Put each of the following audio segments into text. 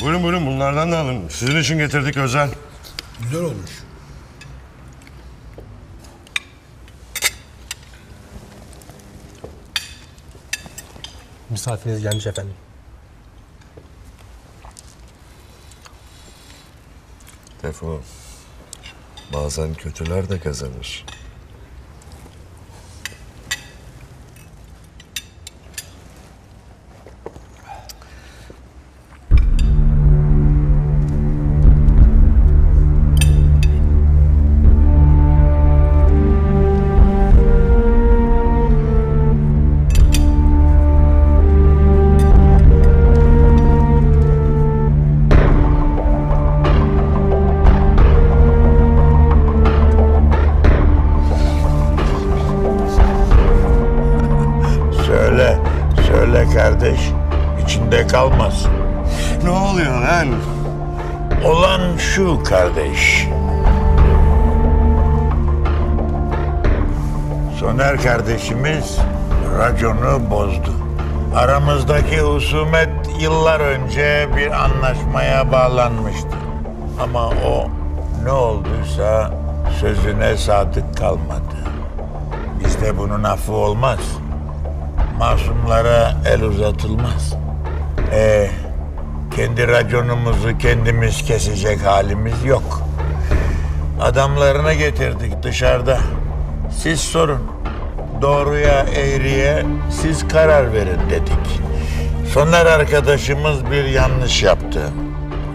Buyurun buyurun bunlardan da alın. Sizin için getirdik özel. Güzel olmuş. Misafiriniz gelmiş efendim. Tefo. Bazen kötüler de kazanır. İçinde kalmaz. Ne oluyor lan? Olan şu kardeş. Soner kardeşimiz raconu bozdu. Aramızdaki husumet yıllar önce bir anlaşmaya bağlanmıştı. Ama o ne olduysa sözüne sadık kalmadı. Bizde bunun affı olmaz. Masumlara el uzatılmaz. Ee, kendi raconumuzu kendimiz kesecek halimiz yok. Adamlarını getirdik dışarıda. Siz sorun. Doğruya eğriye siz karar verin dedik. Soner arkadaşımız bir yanlış yaptı.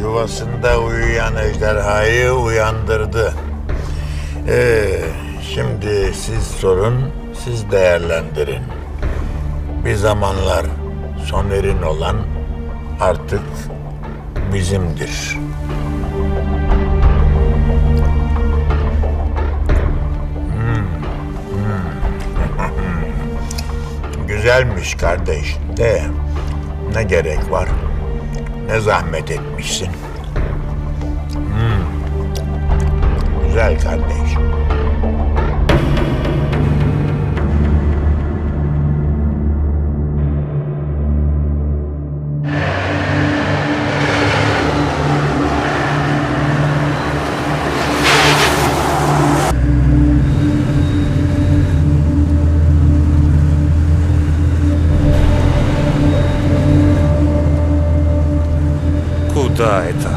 Yuvasında uyuyan ejderhayı uyandırdı. Ee, şimdi siz sorun, siz değerlendirin. Bir zamanlar Soner'in olan artık bizimdir. Hmm, hmm. Güzelmiş kardeş de ne gerek var? Ne zahmet etmişsin? Hmm. Güzel kardeş. Куда это?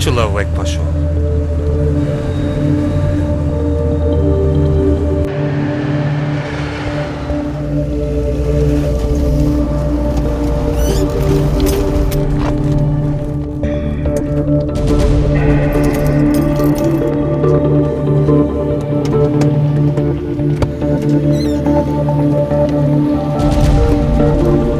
Человек пошел.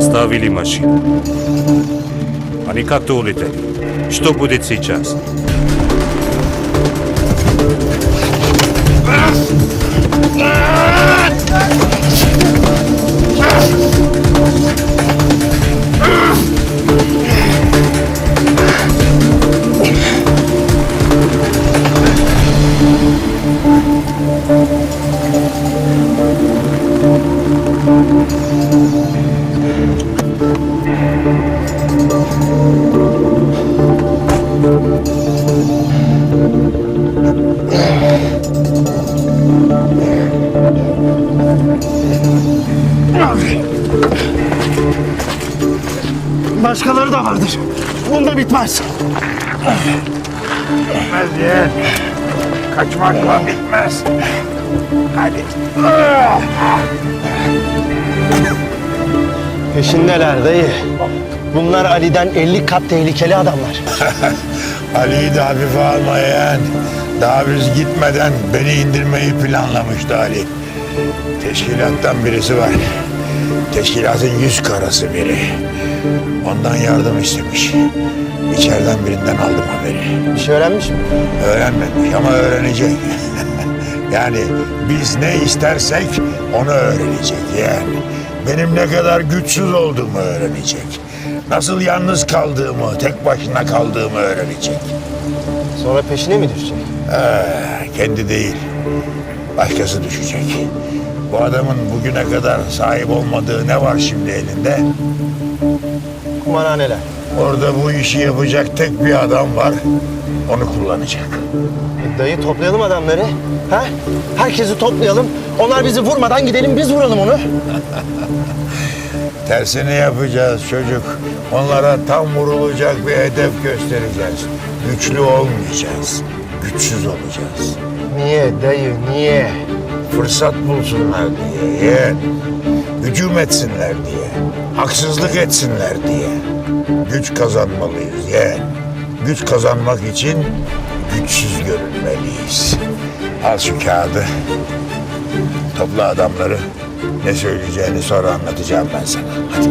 Ставили машину. Они как-то улетели. Что будет сейчас? Başkaları da vardır. Bunda bitmez. Bitmez yeğen. Kaçmakla bitmez. Hadi. Peşindeler dayı. Bunlar Ali'den 50 kat tehlikeli adamlar. Ali'yi de hafife almayan, daha biz gitmeden beni indirmeyi planlamıştı Ali. Teşkilattan birisi var. Teşkilatın yüz karası biri. Ondan yardım istemiş. İçeriden birinden aldım haberi. Bir şey öğrenmiş mi? Öğrenmemiş ama öğrenecek. yani biz ne istersek onu öğrenecek yani. Benim ne kadar güçsüz olduğumu öğrenecek. Nasıl yalnız kaldığımı, tek başına kaldığımı öğrenecek. Sonra peşine mi düşecek? Ee, kendi değil, başkası düşecek. Bu adamın bugüne kadar sahip olmadığı ne var şimdi elinde? Kumarhaneler. Orada bu işi yapacak tek bir adam var. Onu kullanacak. E, dayı toplayalım adamları. Ha? Herkesi toplayalım. Onlar bizi vurmadan gidelim biz vuralım onu. Tersini yapacağız çocuk. Onlara tam vurulacak bir hedef göstereceğiz. Güçlü olmayacağız. Güçsüz olacağız. Niye dayı niye? Fırsat bulsunlar diye. yeğen. Hücum etsinler diye. Haksızlık etsinler diye. Güç kazanmalıyız yeğen. Güç kazanmak için güçsüz görünmeliyiz. Al şu kağıdı. Topla adamları. Ne söyleyeceğini sonra anlatacağım ben sana. Hadi.